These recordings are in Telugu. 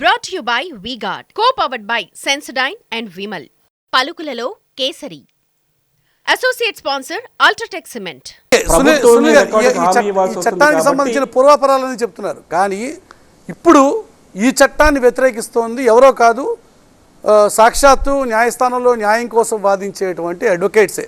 Brought you by V Guard co powered by Sensodyne and Vimal పలుకులలో kesari. Associate sponsor UltraTech cement చట్టానికి సంబంధించిన పూర్వాపరాలని చెప్తున్నారు. కానీ ఇప్పుడు ఈ చట్టాన్ని వ్యతిరేకిస్తోంది ఎవరో కాదు సాక్షాత్తు న్యాయస్థానంలో న్యాయం కోసం వాదించేటువంటి అడ్వకేట్సే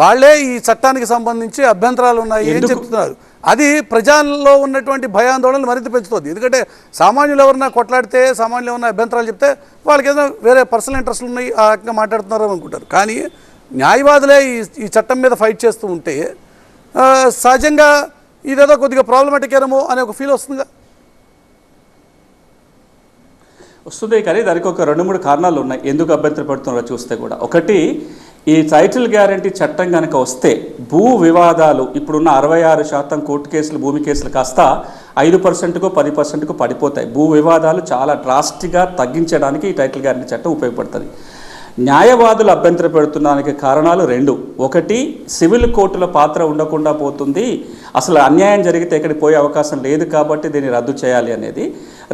వాళ్ళే ఈ చట్టానికి సంబంధించి అభ్యంతరాలు ఉన్నాయి ఎందుకు? చెప్తున్నారు. అది ప్రజల్లో ఉన్నటువంటి భయాందోళనలు మరింత పెంచుతుంది. ఎందుకంటే సామాన్యులు ఎవరన్నా కొట్లాడితే సామాన్యులు ఎవరన్నా అభ్యంతరాలు చెప్తే వాళ్ళకి ఏదైనా వేరే పర్సనల్ ఇంట్రెస్ట్లు ఉన్నాయి ఆ రకంగా మాట్లాడుతున్నారు అనుకుంటారు. కానీ న్యాయవాదులే ఈ ఈ చట్టం మీద ఫైట్ చేస్తూ ఉంటే సహజంగా ఇదేదో కొద్దిగా ప్రాబ్లమాటిక్ ఏమో అనే ఒక ఫీల్ వస్తుందిగా? వస్తుంది కానీ దానికి ఒక రెండు మూడు కారణాలు ఉన్నాయి. ఎందుకు అభ్యంతర పడుతున్నారో చూస్తే కూడా. ఒకటి ఈ టైటిల్ గ్యారంటీ చట్టం కనుక వస్తే భూ వివాదాలు ఇప్పుడున్న అరవై ఆరు శాతం కోర్టు కేసులు భూమి కేసులు కాస్త ఐదు పర్సెంట్కు పది పర్సెంట్కు పడిపోతాయి. భూ వివాదాలు చాలా డ్రాస్టిక్గా తగ్గించడానికి ఈ టైటిల్ గ్యారంటీ చట్టం ఉపయోగపడుతుంది. న్యాయవాదులు అభ్యంతర పెడుతున్నానికి కారణాలు రెండు. ఒకటి సివిల్ కోర్టుల పాత్ర ఉండకుండా పోతుంది. అసలు అన్యాయం జరిగితే ఎక్కడికి పోయే అవకాశం లేదు కాబట్టి దీన్ని రద్దు చేయాలి అనేది.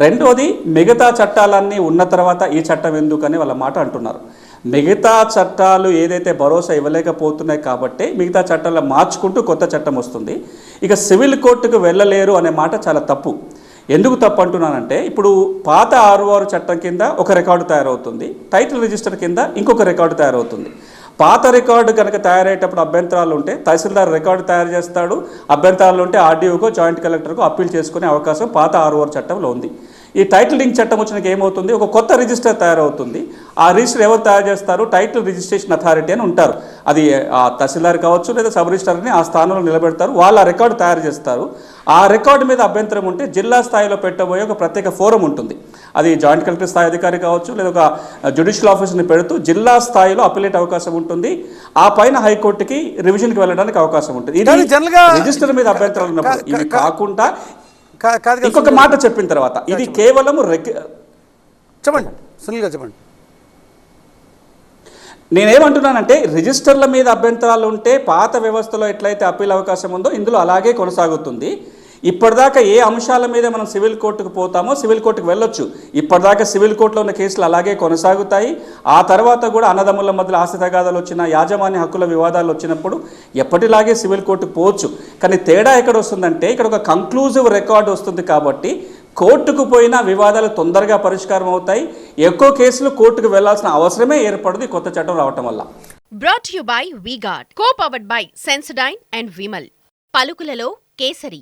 రెండోది మిగతా చట్టాలన్నీ ఉన్న తర్వాత ఈ చట్టం ఎందుకని వాళ్ళ మాట అంటున్నారు. మిగతా చట్టాలు ఏదైతే భరోసా ఇవ్వలేకపోతున్నాయి కాబట్టి మిగతా చట్టాలు మార్చుకుంటూ కొత్త చట్టం వస్తుంది. ఇక సివిల్ కోర్టుకు వెళ్ళలేరు అనే మాట చాలా తప్పు. ఎందుకు తప్పు అంటున్నానంటే ఇప్పుడు పాత ఆరు చట్టం కింద ఒక రికార్డు తయారవుతుంది టైటిల్ రిజిస్టర్ కింద ఇంకొక రికార్డు తయారవుతుంది. పాత రికార్డు కనుక తయారయ్యేటప్పుడు అభ్యంతరాలు ఉంటే తహసీల్దార్ రికార్డు తయారు చేస్తాడు అభ్యంతరాలు ఉంటే ఆర్డీఓకో జాయింట్ కలెక్టర్కు అప్పీల్ చేసుకునే అవకాశం పాత ఆరు చట్టంలో ఉంది. ఈ టైటిల్ లింక్ చట్టం వచ్చినాక ఏమవుతుంది? ఒక కొత్త రిజిస్టర్ తయారవుతుంది. ఆ రిజిస్టర్ ఎవరు తయారు చేస్తారు? టైటిల్ రిజిస్ట్రేషన్ అథారిటీ అని ఉంటారు. అది ఆ తహసీల్దార్ కావచ్చు లేదా సబ్ రిజిస్టర్ని ఆ స్థానంలో నిలబెడతారు. వాళ్ళు ఆ రికార్డు తయారు చేస్తారు. ఆ రికార్డు మీద అభ్యంతరం ఉంటే జిల్లా స్థాయిలో పెట్టబోయే ఒక ప్రత్యేక ఫోరం ఉంటుంది. అది జాయింట్ కలెక్టర్ స్థాయి అధికారి కావచ్చు లేదా ఒక జ్యుడిషియల్ ఆఫీసర్ని పెడుతూ జిల్లా స్థాయిలో అప్పీలేట్ అవకాశం ఉంటుంది. ఆ పైన హైకోర్టుకి రివిజన్కి వెళ్ళడానికి అవకాశం ఉంటుంది. ఇది రిజిస్టర్ మీద అభ్యంతరాలు ఉన్నప్పుడు. కా- కాకుండా ఇంకొక మాట చెప్పిన తర్వాత ఇది కేవలం చెప్పండి సునీల్ గారు చెప్పండి. నేనేమంటున్నానంటే రిజిస్టర్ల మీద అభ్యంతరాలు ఉంటే పాత వ్యవస్థలో ఎట్లయితే అప్పీల్ అవకాశం ఉందో ఇందులో అలాగే కొనసాగుతుంది. ఇప్పటిదాకా ఏ అంశాల మీద మనం సివిల్ కోర్టుకు పోతామో సివిల్ కోర్టుకు వెళ్ళొచ్చు. ఇప్పటిదాకా సివిల్ కోర్టులో ఉన్న కేసులు అలాగే కొనసాగుతాయి. ఆ తర్వాత కూడా అన్నదమ్ముల మధ్యలో ఆస్తి తగాదాలు వచ్చిన యాజమాన్య హక్కుల వివాదాలు వచ్చినప్పుడు ఎప్పటిలాగే సివిల్ కోర్టుకు పోవచ్చు. కానీ తేడా ఎక్కడ వస్తుందంటే ఇక్కడ ఒక కంక్లూజివ్ రికార్డు వస్తుంది కాబట్టి కోర్టుకు పోయిన వివాదాలు తొందరగా పరిష్కారం అవుతాయి. ఎక్కువ కేసులు కోర్టుకు వెళ్ళాల్సిన అవసరమే ఏర్పడదు కొత్త చట్టం రావటం వల్ల. Brought you by V Guard co powered by Sensodyne and Vimal పలుకులలో kesari.